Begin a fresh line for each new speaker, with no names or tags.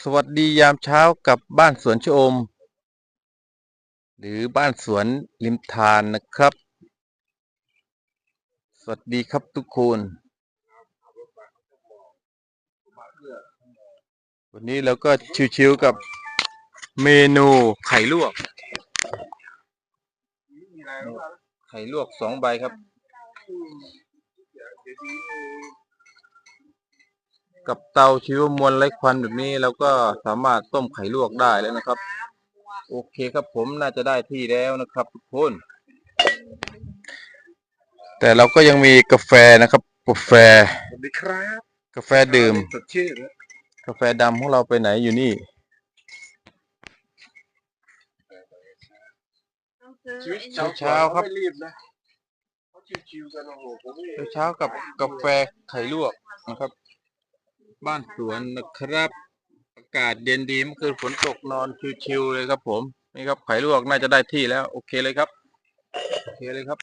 สวัสดียามเช้ากับบ้านสวนชะอม หรือบ้านสวนริมทานนะครับ สวัสดีครับทุกคนวันนี้เราก็ชิวๆกับเมนูไข่ลวก ไข่ลวกสองใบครับ กับเตาชีวมวลไร้ควันแบบนี้เราก็สามารถต้มไข่ลวกได้แล้วนะครับ โอเคครับผมน่าจะได้ที่แล้วนะครับ ทุกคน แต่เราก็ยังมีกาแฟนะครับกาแฟ
สวัสดีครับ
กาแฟดื่ม
สดชื่นนะ
กาแฟดำของเราไปไหนอยู่นี่
ชีวิต
เช้าเช้าครับ
ไม่รีบนะเขาชิวๆกันโอ้โหผมนี่
เช้าๆกับกาแฟไข่ลวกนะครับ บ้านสวนนะครับ อากาศเย็นดีเมื่อคืนฝนตกนอนชิวๆเลยครับ ผมนี่ครับไข่ลวกน่าจะได้ที่แล้ว โอเคเลยครับ โอเคเลยครับ